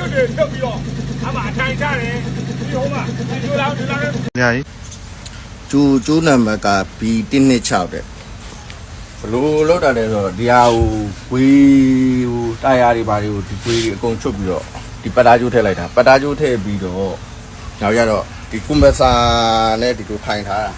ကျွတ်တွေထုတ်ပြီးတော့အမှအထိုင်ချတယ်ဒီဟိုမှာဒီလိုလားဒီလားညာကြီးကျိုးကျိုးနံပါတ်က B126 တဲ့ဘလို့လောက်တာလဲဆိုတော့ဒီဟာကိုဝေးဟိုတာယာတွေဘာတွေကိုဒီဝေးတွေအကုန်ချုပ်ပြီးတော့ဒီပတာကျိုးထည့်လိုက်တာပတာကျိုးထည့်ပြီးတော့နောက်ရတော့ဒီကွန်ပဆာနဲ့ဒီလိုထိုင်ထားတာ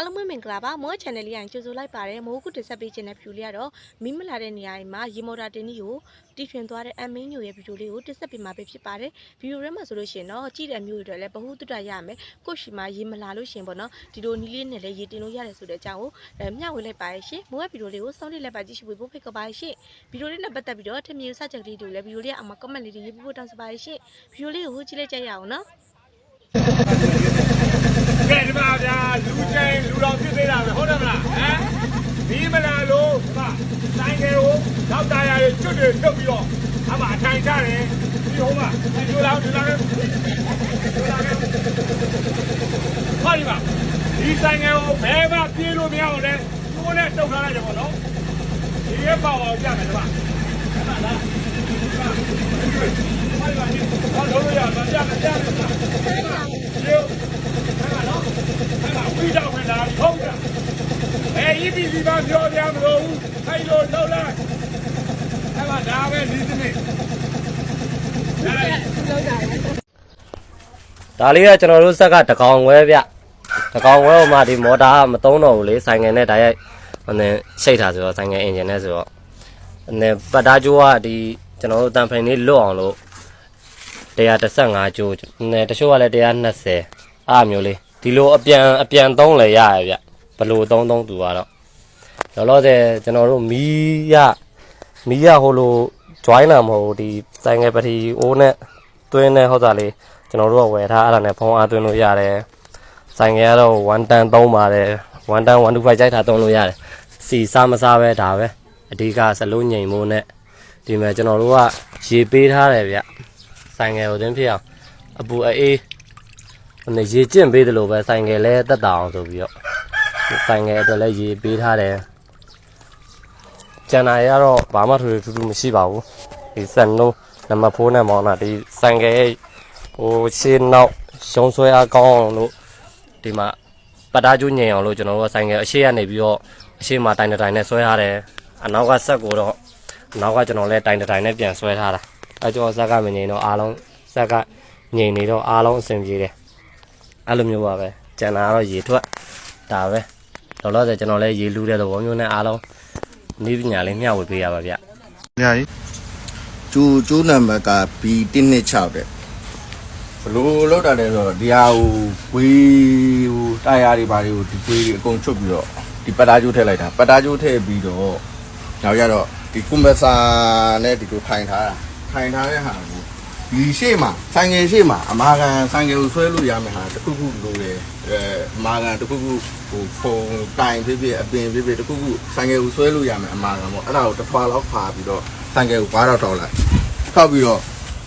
အားလုံးပဲမင်္ဂလာပါမော channel လေးရင်ကြိုဆိုလိုက်ပါတယ်မိုးကုတ်တက်ဆက်ပေးခြင်းတဲ့ဖြူလေးကတော့မီးမလာတဲ့နေရာတွေမှာရေမော်တာတင်ကြီးကိုတီထွင်သွားတဲ့အမင်းညိုရဲ့ဗီဒီယိုလေးကိုတက်ဆက်ပေးမှာပဲဖြစ်ပါတယ်ဗီဒီယိုထဲမှာဆိုလို့ရှိရင်တော့ကြည့်တဲ့မျိုးတွေလည်းဘ ഹു တုတရမယ်ကိုရှိမှာရေမလာလို့ရှိရင်ပေါ့နော်ဒီလိုနီးလေးနဲ့လည်းရေတင်လို့ရတယ်ဆိုတဲ့အကြောင်းကိုအဲမျှဝေလိုက်ပါရရှင်မိုးရဲ့ဗီဒီယိုလေးကိုစောင့်လေးလိုက်ပါကြည့်ရှုဖို့ဖိတ်ခေါ်ပါရရှင်ဗီဒီယိုလေးနဲ့ပတ်သက်ပြီးတော့ထင်မြင်စချက်လေးတွေလည်းဗီဒီယိုလေးအမှာ comment လေးတွေရေးပြဖို့တောင်းဆိုပါရရှင်ဗီဒီယိုလေးကိုကြည့်လိုက်ကြရအောင်နော် ကဲဒီမှာဗျာလူချင်းလူတော်ဖြစ်သေးတာပဲဟုတ်တယ်မလားဟမ်ဒီမလားလို့ဟာဆိုင်ကယ်ကိုနောက်တာယာတွေကျွတ်တွေထုတ်ပြီးတော့အမှအထိုင်ချတယ်ဒီဟိုမှာဒီလိုလားဒီလားဟာဒီမှာဒီဆိုင်ကယ်ကိုဘယ်မှပြေးလို့မရအောင်လဲကျိုးနဲ့တုတ်ထားလိုက်တယ်ပေါ့နော်ဒီရဲ့ပေါ့အောင်ကြမယ်ဒီမှာဒီမှာလားဒီမှာဟာဒီမှာဒီဟောလို့ရမှာကြမယ်ကြမယ်ဒီလို အဲ့ဒါဝိဒါဝင်လာဟုတ်ကဲ့ အဲ EPC ဘာပြောပြမလို့အဲ့လိုလောက်လိုက်အဲ့ဒါဒါပဲဒီစနစ်ဒါလည်းဒါလေးကကျွန်တော်တို့ဆက်ကတကောင်ဝဲဗျတကောင်ဝဲဟိုမှာဒီမော်တာကမသုံးတော့ဘူးလေဆိုင်ငယ်နဲ့ဒါရိုက်ဟိုနဲ့ရှိတ်ထားဆိုတော့ဆိုင်ငယ်အင်ဂျင်နဲ့ဆိုတော့အနေပတ်သားကျိုးကဒီကျွန်တော်တို့တန်ဖိုင်လေးလွတ်အောင်လို့135ကျိုးနဲ့တချို့ကလည်း120အားမျိုးလေးဒီလိုအပြန်အပြန်သုံးလဲရရဗျဘလို့သုံးသုံးသူကတော့ လောလောဆယ်ကျွန်တော်တို့မီးရမီးရဟိုလို join လာမဟုတ်ဘူးဒီဆိုင်ငယ်ပတိအိုးနဲ့တွင်းနဲ့ဟောတာလေးကျွန်တော်တို့ကဝယ်ထားအဲ့ဒါနဲ့ဖုန်းအားသွင်းလို့ရတယ်ဆိုင်ငယ်ကတော့1တန်သုံးပါတယ်1တန်125ကြိုက်တာသုံးလို့ရတယ်စီစားမစားပဲဒါပဲအဓိကစလုံးငိမ်မိုးနဲ့ဒီမဲ့ကျွန်တော်တို့ကရေပေးထားတယ်ဗျဆိုင်ငယ်ကိုသင်းဖြစ်အောင်အပူအေးဟိုနေရေကျင့်ပေးတယ်လို့ပဲဆိုင်ငယ်လဲတက်တာအောင်ဆိုပြီးတော့ဆိုင်ငယ်အတွက်လည်းရေပေးထားတယ် ကျန်တာရတော့ဘာမှထွေထူးထူးမရှိပါဘူးဒီစက်နိုးနံပါတ်4နဲ့မောင်းတာဒီဆိုင်ငယ်ရဲ့ဟိုရှင်းနောက်ရှုံးဆွဲအားကောင်းအောင်လို့ဒီမှာပတားကျူးညင်အောင်လို့ကျွန်တော်တို့ကဆိုင်ငယ်အရှိကနေပြီးတော့အရှိမှာတိုင်တစ်တိုင်နဲ့ဆွဲထားတယ်အနောက်ကဆက်ကိုတော့အနောက်ကကျွန်တော်လည်းတိုင်တစ်တိုင်နဲ့ပြန်ဆွဲထားတာအဲကျွန်တော်ဇက်ကမငြိမ်တော့အားလုံးဇက်ကငြိမ်နေတော့အားလုံးအဆင်ပြေတယ်အဲ့လိုမျိုးပါပဲကျန်တာကတော့ရေထွက်ဒါပဲလောလောဆယ်ကျွန်တော်လည်းရေလူတဲ့သဘောမျိုးနဲ့အားလုံး နီးပညာလေးမျှဝေပေးရပါဗျညာကြီးကျိုးကျိုးနံပါတ်က B126 တဲ့ဘလို့လောက်တာလဲဆိုတော့ဒီဟာကိုဝေးဟိုတာယာတွေဘာတွေကိုဒီဝေးတွေအကုန်ချုပ်ပြီးတော့ဒီပတာကျိုးထည့်လိုက်တာပတာကျိုးထည့်ပြီးတော့နောက်ရတော့ဒီကွန်ပဆာနဲ့ဒီလိုထိုင်ထားတာထိုင်ထားတဲ့ဟာကို ဒီရှေ့မှာဆိုင်ငယ်ရှေ့မှာအမာခံဆိုင်ငယ်ကိုဆွဲလို့ရမယ်ဟာတစ်ခုခုလိုတယ်အဲအမာခံတစ်ခုခုဟိုဖုံတိုင်ဖြစ်ဖြစ်အပင်ဖြစ်ဖြစ်တစ်ခုခုဆိုင်ငယ်ကိုဆွဲလို့ရမယ်အမာခံပေါ့အဲ့ဒါကိုတစ်ထွာလောက်ဖာပြီးတော့ဆိုင်ငယ်ကိုဘာတော့တောက်လိုက်ထောက်ပြီးတော့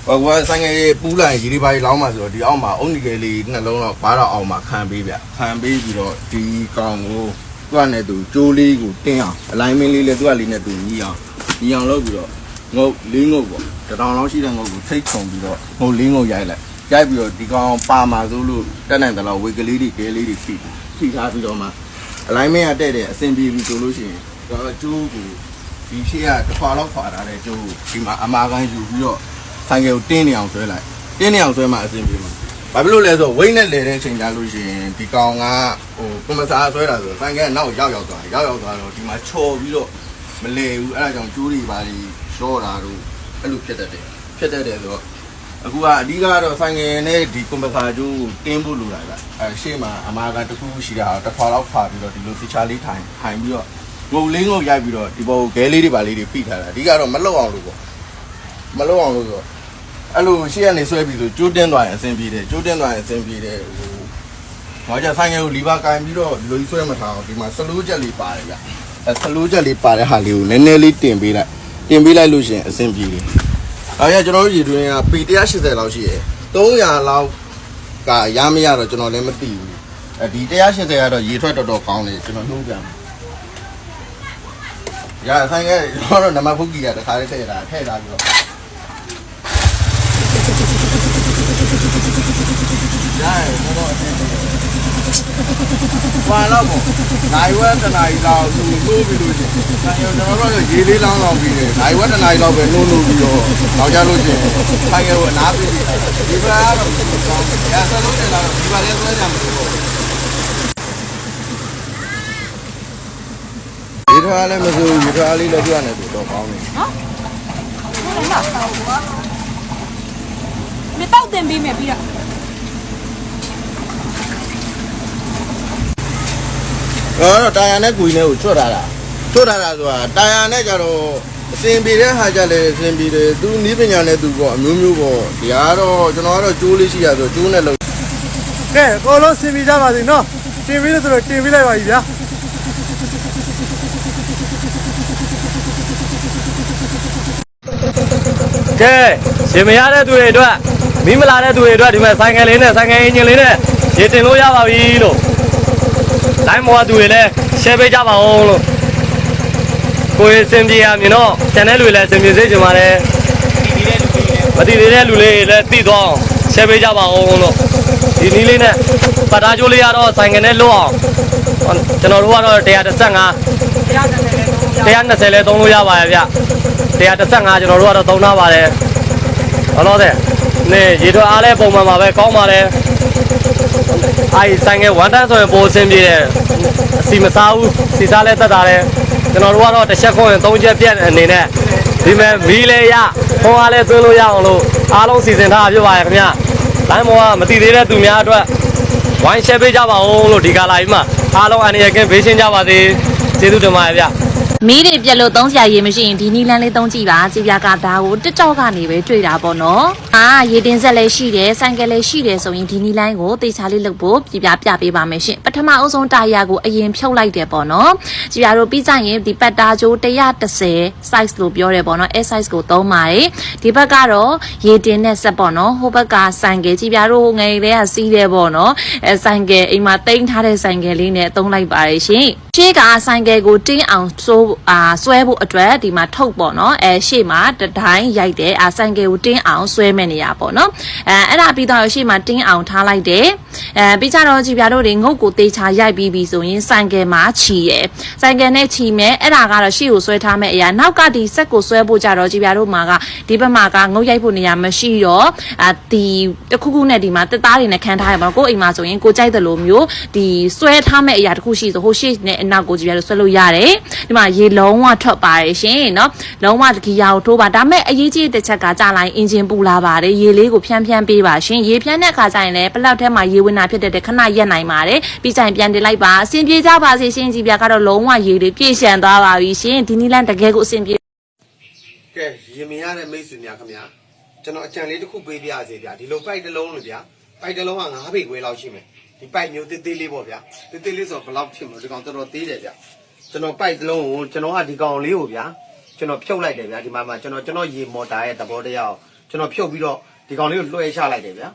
ဟိုကဆိုင်ငယ်ပူးလိုက်ရေဒီပါကြီးလောင်းမှဆိုတော့ဒီအောက်မှာအုတ်နီကလေးနှလုံးတော့ဘာတော့အောင်မှာခံပေးဗျခံပေးပြီးတော့ဒီကောင်ကိုသူကနဲ့သူကြိုးလေးကိုတင်းအောင် alignment လေးလည်းသူကလေးနဲ့သူညီအောင်ညီအောင်လုပ်ပြီးတော့ ငုတ်လေးငုတ်ပေါ့တထောင်လောက်ရှိတဲ့ငုတ်ကိုထိတ်ခုံပြီးတော့ငုတ်လေးငုတ်ရိုက်လိုက်ရိုက်ပြီးတော့ဒီကောင်ပါမှာဆိုလို့တက်နိုင်တယ်လို့ဝေကလေးတွေကဲလေးတွေဖိဖိထားပြီးတော့မှ alignment ကတဲ့တဲ့အဆင်ပြေပြီဆိုလို့ရှိရင်တော့ကျိုးကိုဒီရှေ့ကတစ်ခွာလောက်ခွာထားတဲ့ကျိုးကိုဒီမှာအမာကန်ယူပြီးတော့ဆိုင်ကယ်ကိုတင်းနေအောင်ဆွဲလိုက်တင်းနေအောင်ဆွဲမှအဆင်ပြေမှာဘာဖြစ်လို့လဲဆိုတော့ဝိတ်နဲ့လဲတဲ့အချိန်ကြလို့ရှိရင်ဒီကောင်ကဟိုကွန်ပျူတာဆွဲတာဆိုဆိုင်ကယ်ကနောက်ရောက်ရောက်သွားတယ်ရောက်ရောက်သွားတော့ဒီမှာချော်ပြီးတော့မလဲဘူးအဲ့ဒါကြောင့်ကျိုးတွေပါ တွေရှော့တာတို့အဲ့လိုဖြစ်တတ်တယ်ဖြစ်တတ်တယ်ဆိုတော့အခုကအဓိကတော့ဆိုင်ငယ်နဲ့ဒီကွန်ပျူတာကျိုးတင်းဖို့လိုတာကအဲရှေ့မှာအမာကန်တစ်ခုခုရှိတာတစ်ခွာလောက်ဖာပြီးတော့ဒီလိုတခြားလေးထိုင်ထိုင်ပြီးတော့ငုံလေးငုံရိုက်ပြီးတော့ဒီဘောကိုဂဲလေးတွေပါလေးတွေဖိထားတာအဓိကတော့မလောက်အောင်လို့ပေါ့မလောက်အောင်လို့ဆိုတော့အဲ့လိုရှေ့ကနေဆွဲပြီးဆိုကျိုးတင်းသွားရင်အဆင်ပြေတယ်ကျိုးတင်းသွားရင်အဆင်ပြေတယ်ဟိုဟောကြဆိုင်ငယ်ကိုလီဗာကင်ပြီးတော့ဒီလိုကြီးဆွဲမထားအောင်ဒီမှာစလိုးချက်လေးပါတယ်ဗျအဲစလိုးချက်လေးပါတဲ့ဟာလေးကိုနည်းနည်းလေးတင်ပေးလိုက် တင်ပေးလိုက်လို့ရှိရင်အဆင်ပြေတယ်အဲ့ရကျွန်တော်တို့ရေတွင်းကပေ180လောက်ရှိရယ်300လောက်ကရမရတော့ကျွန်တော်လည်းမသိဘူးအဲဒီ180ကတော့ရေထွက်တော်တော်ကောင်းတယ်ကျွန်တော်နှုတ်ပြန်ရဆိုင်ကကျွန်တော်တို့နံပါတ်ဖုတ်ကြီးကတခါလေးထည့်တာထည့်ထားပြီးတော့ ရတယ်တော့အတင်းဘာလို့ပေါ့နိုင်ဝဲတနားရီလောက်သူနိုးပြီးလို့ချင်းဆိုင်ရကျွန်တော်တို့ရေလေးလောင်းလောင်းပြီးတယ်နိုင်ဝဲတနားရီလောက်ပဲနိုးနိုးပြီးတော့တော့ကြလို့ချင်းဆိုင်ရအနားပြီးဒီဘက်ကတော့ကောင်းတယ်ရသလို့တယ်လားဒီဘက်လည်းဆွဲကြမှာပေါ့ဒီထားလည်းမစိုးဒီထားလေးလည်းပြရတယ်တော့ကောင်းတယ်မတော က်တင်ပေးမယ်ပြီးတော့အဲ့တော့တာယာနဲ့ကွီနဲ့ကိုချွတ်ထားတာချွတ်ထားတာဆိုတာတာယာနဲ့ကြတော့အစင်ပြေတဲ့ဟာကြလည်းအစင်ပြေတယ်သူနီးပညာနဲ့သူပေါ့အမျိုးမျိုးပေါ့ဒီကတော့ကျွန်တော်ကတော့ကျိုးလေးရှိရဆိုကျိုးနဲ့လုံးကဲအကုန်လုံးစင်ပြီးကြပါစေနော်တင်ပြီးလို့ဆိုတော့တင်ပြီးလိုက်ပါပြီဗျာကဲရှင်မရတဲ့သူတွေအတွက် မိမလာတဲ့သူတွေအတွက်ဒီမဲ့ဆိုင်ကယ်လေးနဲ့ဆိုင်ကယ်အင်ဂျင်လေးနဲ့ရေတင်လို့ရပါပြီလို့လိုင်းမောသူတွေလည်း share ပေးကြပါဦးလို့ကိုယ်စင်ပြေရမြင်တော့ channel တွေလည်းစင်ပြေစေချင်ပါတယ်မတည်သေးတဲ့လူလေးတွေလည်းသိသွားအောင် share ပေးကြပါဦးလို့ဒီနည်းလေးနဲ့ပတ်သားကျိုးလေးရတော့ဆိုင်ကယ်နဲ့လွတ်အောင်ကျွန်တော်တို့ကတော့135 120လဲသုံးလို့ရပါရဲ့ဗျ135ကျွန်တော်တို့ကတော့သုံးထားပါတယ်ဟုတ်လို့တဲ့ နေရေထွက်အားလဲပုံမှန်ပါပဲကောင်းပါတယ်အဲဒီဆိုင်ငယ်ဝန်တန်းဆိုရင်ပိုအဆင်ပြေတယ်အစီမစားဘူးစီစားလဲတက်တာတယ်ကျွန်တော်တို့ကတော့တစ်ချက်ခွန်းရင်သုံးချက်ပြက်အနေနဲ့ဒီမဲ့မီးလဲရခွန်အားလဲသွင်းလို့ရအောင်လို့အားလုံးစီစဉ်ထားပြပါရခင်ဗျလိုင်းမောကမတိသေးတဲ့သူများအတွက်ဝိုင်းရှယ်ပေးကြပါဦးလို့ဒီကလာကြီးမှာအားလုံးအနေရကင်းဘေးရှင်းကြပါစေကျေးဇူးတင်ပါတယ်ဗျ မီးတွေပြက်လို့သုံးစရာရေမရှိရင်ဒီနီလန်းလေးသုံးကြည့်ပါကြည်ပြကဒါကိုတစ်ကြောက်ကနေပဲတွေ့တာပေါ့နော်အာရေတင်ဆက်လည်းရှိတယ်ဆိုင်ကယ်လည်းရှိတယ်ဆိုရင်ဒီနီလန်းကိုတေချာလေးလုပ်ဖို့ကြည်ပြပြပေးပါမယ်ရှင်ပထမအဆုံးတာယာကိုအရင်ဖြုတ်လိုက်တယ်ပေါ့နော်ကြည်ပြတို့ပြီးကြရင်ဒီပတ်တာကြိုး130 size လို့ပြောတယ်ပေါ့နော် S size ကိုသုံးပါတယ်ဒီဘက်ကတော့ရေတင်နဲ့ဆက်ပေါ့နော်ဟိုဘက်ကဆိုင်ကယ်ကြည်ပြတို့ငယ်လေးကစီးတယ်ပေါ့နော်အဲဆိုင်ကယ်အိမ်မှာတိန်းထားတဲ့ဆိုင်ကယ်လေးနဲ့သုံးလိုက်ပါတယ်ရှင်ရှေ့ကဆိုင်ကယ်ကိုတင်းအောင်ဆိုးအာဆွဲဖို့အတွက်ဒီမှာထုတ်ပေါ့နော်အဲရှေ့မှာတတိုင်းရိုက်တယ်အာဆိုင်ကယ်ကိုတင်းအောင်ဆွဲမဲ့နေရပေါ့နော်အဲအဲ့ဒါပြီးတော့ရှေ့မှာတင်းအောင်ထားလိုက်တယ် အဲပြီးကြတော့ကြည်ပြတို့တွေငုတ်ကိုတေချာရိုက်ပြီးပြီဆိုရင်ဆိုင်ကယ်မှာခြီရယ်ဆိုင်ကယ်နဲ့ခြီမဲ့အဲ့ဒါကတော့ရှေ့ကိုဆွဲထားမဲ့အရာနောက်ကဒီဆက်ကိုဆွဲဖို့ကြတော့ကြည်ပြတို့မှာကဒီဘက်မှာကငုတ်ရိုက်ဖို့နေရာမရှိတော့အာဒီတစ်ခုခုနဲ့ဒီမှာတက်သားတွေနဲ့ခံထားရပါတော့ကိုယ်အိမ်မှာဆိုရင်ကိုကြိုက်တယ်လို့မျိုးဒီဆွဲထားမဲ့အရာတစ်ခုရှိဆိုဟိုရှေ့နဲ့အနောက်ကိုကြည်ပြတို့ဆွဲလို့ရတယ်ဒီမှာရေလုံးဝထွက်ပါတယ်ရှင်เนาะလုံးဝတကီယာကိုထိုးပါဒါမဲ့အရေးကြီးတဲ့ချက်ကကြာလိုက်အင်ဂျင်ပူလာပါတယ်ရေလေးကိုဖြန်းဖြန်းပေးပါရှင်ရေဖြန်းတဲ့အခါကျရင်လည်းပလောက်ထဲမှာရေဝင် တာဖြစ်တဲ့အတွက်ခဏရက်နိုင်ပါတယ်ပြီးကြရင်ပြန်တင်လိုက်ပါအဆင်ပြေကြပါစေရှင်ကြည်ပြကတော့လုံးဝရေလေးပြည့်ရှံသွားပါပြီရှင်ဒီနီလန်တကယ်ကိုအဆင်ပြေကဲရင်မရတဲ့မိတ်ဆွေများခင်ဗျာကျွန်တော်အကြံလေးတစ်ခုပေးပြရစေဗျာဒီလိုပိုက်တစ်လုံးလို့ဗျာပိုက်တစ်လုံးက9ပေခွဲလောက်ရှိမယ်ဒီပိုက်မျိုးသေးသေးလေးပေါ့ဗျာသေးသေးလေးဆိုတော့ဘယ်လောက်ဖြစ်မလို့ဒီကောင်တော်တော်သေးတယ်ဗျာကျွန်တော်ပိုက်တစ်လုံးကိုကျွန်တော်ကဒီကောင်လေးကိုဗျာကျွန်တော်ဖြုတ်လိုက်တယ်ဗျာဒီမှာမှာကျွန်တော်ကျွန်တော်ရေမော်တာရဲ့သဘောတရားကိုကျွန်တော်ဖြုတ်ပြီးတော့ဒီကောင်လေးကိုလွှဲချလိုက်တယ်ဗျာ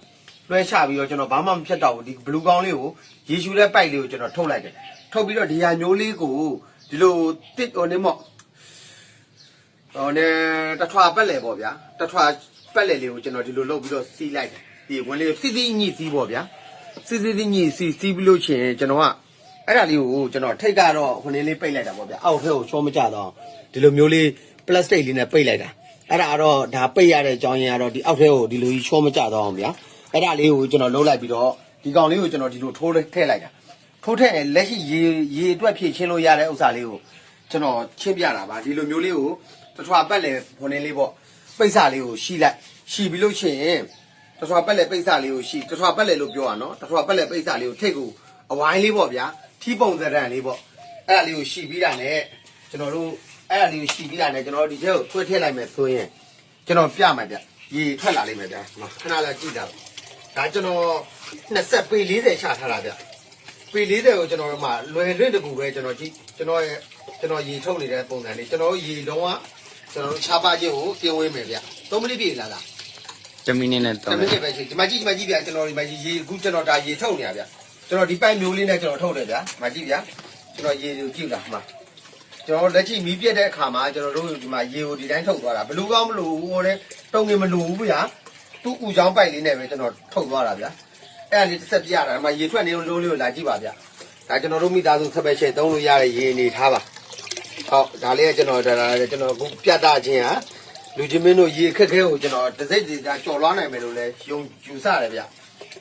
လွှဲချပြီးတော့ကျွန်တော်ဘာမှမဖြတ်တော့ဘူးဒီဘလူးကောင်လေးကိုရေရှူတဲ့ပိုက်လေးကိုကျွန်တော်ထုတ်လိုက်တယ်ထုတ်ပြီးတော့ဒီဟာမျိုးလေးကိုဒီလိုတစ်ဟိုနေမော့ဟိုနဲ့တထွာပက်လေပေါ့ဗျာတထွာပက်လေလေးကိုကျွန်တော်ဒီလိုလုပ်ပြီးတော့စီးလိုက်တယ်ဒီဝင်လေးစီးစီးညှိစီးပေါ့ဗျာစီးစီးညှိစီးစီးပြီးလို့ချင်းကျွန်တော်ကအဲ့ဒါလေးကိုကျွန်တော်ထိတ်ကတော့ဝင်လေးပိတ်လိုက်တာပေါ့ဗျာအောက်ထဲကိုချောမကြတော့ဒီလိုမျိုးလေးပလတ်စတစ်လေးနဲ့ပိတ်လိုက်တာအဲ့ဒါကတော့ဒါပိတ်ရတဲ့အကြောင်းရင်းကတော့ဒီအောက်ထဲကိုဒီလိုကြီးချောမကြတော့အောင်ဗျာ အဲ့ဒါလေးကိုကျွန်တော်လုပ်လိုက်ပြီးတော့ဒီကောင်လေးကိုကျွန်တော်ဒီလိုထိုးထည့်လိုက်တာထိုးထည့်ရင်လက်ရှိရေရေအတွက်ဖြည့်ချင်းလို့ရတဲ့ဥစ္စာလေးကိုကျွန်တော်ချင်းပြတာပါဒီလိုမျိုးလေးကိုတထွာပက်လေဖုန်နေလေးပေါ့ပိတ်စလေးကိုရှိလိုက်ရှိပြီးလို့ရှိရင်တထွာပက်လေပိတ်စလေးကိုရှိတထွာပက်လေလို့ပြောရနော်တထွာပက်လေပိတ်စလေးကိုထိတ်ကိုအဝိုင်းလေးပေါ့ဗျာထီးပုံသဏ္ဍာန်လေးပေါ့အဲ့ဒါလေးကိုရှိပြီးတာနဲ့ကျွန်တော်တို့အဲ့ဒါလေးကိုရှိပြီးတာနဲ့ကျွန်တော်ဒီထဲကိုထွေးထည့်လိုက်မယ်ဆိုရင်ကျွန်တော်ပြမယ်ဗျရေထွက်လာလိမ့်မယ်ဗျာဒီမှာခဏလေးကြည့်တာ ဒါကျွန်တော်20ပေ40ချထားတာဗျပေ40ကိုကျွန်တော်တို့မှလွယ်လွင့်တကူပဲကျွန်တော်ကြည့်ကျွန်တော်ရဲ့ကျွန်တော်ရေထုတ်နေတဲ့ပုံစံလေးကျွန်တော်ရေလုံးဝကျွန်တော်တို့ခြားပါခြင်းကိုပြင်ဝေးမယ်ဗျ3မိနစ်ပြည့်လာလားတမီနေနဲ့3တော့မိနစ်ပဲရှိဒီမှာကြည့်ဒီမှာကြည့်ဗျကျွန်တော်ဒီမှာရေအခုကျွန်တော်ဒါရေထုတ်နေတာဗျကျွန်တော်ဒီပိုက်မျိုးလေးနဲ့ကျွန်တော်ထုတ်တယ်ဗျဒီမှာကြည့်ဗျကျွန်တော်ရေကိုကြည့်လာမှာကျွန်တော်လက်ချိမီးပြက်တဲ့အခါမှာကျွန်တော်တို့ဒီမှာရေကိုဒီတိုင်းထုတ်သွားတာဘလူးကောင်းမလို့ဘူးဟိုတဲ့တုံငင်မလို့ဘူးဗျာတ သူ့ဥချောင်းပိုက်လေးနဲ့ပဲကျွန်တော်ထုတ်သွားတာဗျာအဲ့ဒါလေးတစ်ဆက်ပြရတာဒီမှာရေထွက်နေလုံးလေးကိုလာကြည့်ပါဗျာဒါကျွန်တော်တို့မိသားစုဆက်ပဲရှယ်သုံးလို့ရတဲ့ရေအနေထားပါဟုတ်ဒါလေးကကျွန်တော်ဒါကျွန်တော်အခုပြတ်တာချင်းဟာလူချင်းမင်းတို့ရေခက်ခဲကိုကျွန်တော်တစ်စိတ်တည်းဒါကြော်လွားနိုင်မယ်လို့လဲယုံယူဆတယ်ဗျာ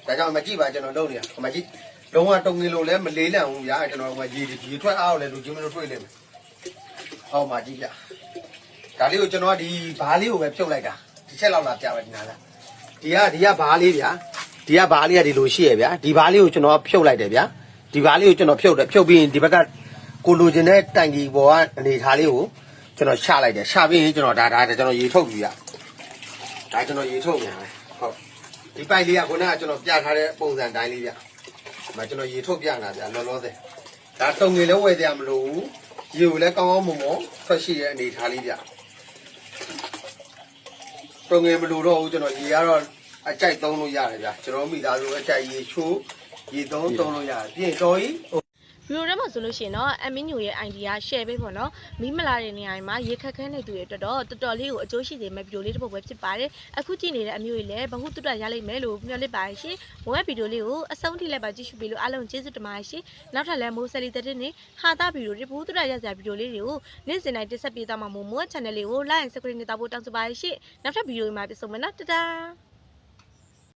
ဒါကြောင့်မကြည့်ပါကျွန်တော်လုပ်နေတာမကြည့်လုံးဝတုံငင်လို့လည်းမလေးလံဘူးဗျာကျွန်တော်ကရေရေထွက်အားကိုလည်းလူချင်းမင်းတို့တွေ့လိမ့်မယ်ဟုတ်ပါကြည့်ဗျာဒါလေးကိုကျွန်တော်ကဒီဘားလေးကိုပဲဖြုတ်လိုက်တာဒီချက်လောက်လာပြပါဒီနာလား ဒီကဒီကဘားလေးဗျာဒီကဘားလေးကဒီလိုရှိရဗျာဒီဘားလေးကိုကျွန်တော်ဖြုတ်လိုက်တယ်ဗျာဒီဘားလေးကိုကျွန်တော်ဖြုတ်တယ်ဖြုတ်ပြီးရင်ဒီဘက်ကကိုလိုချင်တဲ့တိုင်ကြီးပေါ်ကအနေထားလေးကိုကျွန်တော်ချလိုက်တယ်ချပြီးရင်ကျွန်တော်ဒါဒါကျွန်တော်ရေထုတ်ပြီဗျာဒါကျွန်တော်ရေထုတ်ပြန်တယ်ဟုတ်ဒီပိုက်လေးကခုနကကျွန်တော်ပြထားတဲ့ပုံစံတိုင်းလေးဗျာဒီမှာကျွန်တော်ရေထုတ်ပြတာဗျာလောလောဆယ်ဒါတုံငယ်လည်းဝယ်ကြမလို့ဘူးရေကိုလည်းကောင်းကောင်းမွန်မွန်ထွက်ရှိတဲ့အနေထားလေးဗျာပုံငယ်မလို့တော့ဘူးကျွန်တော်ရေကတော့ အကြိုက်သုံးလို့ရတယ်ဗျာကျွန်တော်မိသားစုအကြိုက်ရေချိုးရေသုံးသုံးလို့ရတယ်ပြင်တော်ကြီးဗီဒီယိုထဲမှာဆိုလို့ရှိရင်တော့အမင်းညိုရဲ့ idea share ပေးပေါ့နော်မိမလာတဲ့နေရာမှာရေခက်ခဲနေသူတွေအတွက်တော့တော်တော်လေးကိုအကျိုးရှိစေမယ့်ဗီဒီယိုလေးတစ်ပုဒ်ပဲဖြစ်ပါတယ်အခုကြည့်နေတဲ့အမျိုးကြီးလည်းဘ ഹു တုတရရလိမ့်မယ်လို့မျှော်လင့်ပါတယ်ရှင်မိုးရဲ့ဗီဒီယိုလေးကိုအဆုံးထိလိုက်ပါကြည့်ရှုပြီးလို့အားလုံးကျေးဇူးတင်ပါတယ်ရှင်နောက်ထပ်လည်းမိုးဆယ်လီတဲ့နေ့ဟာတာဗီဒီယိုတွေဘ ഹു တုတရရစရာဗီဒီယိုလေးတွေကိုနေ့စဉ်တိုင်းတက်ဆက်ပေးသွားမှာမို့မိုး channel လေးကို like and subscribe နဲ့တောက်ဖို့တောင်းဆိုပါတယ်ရှင်နောက်ထပ်ဗီဒီယိုမှာပြန်ဆုံမယ်နော်တတား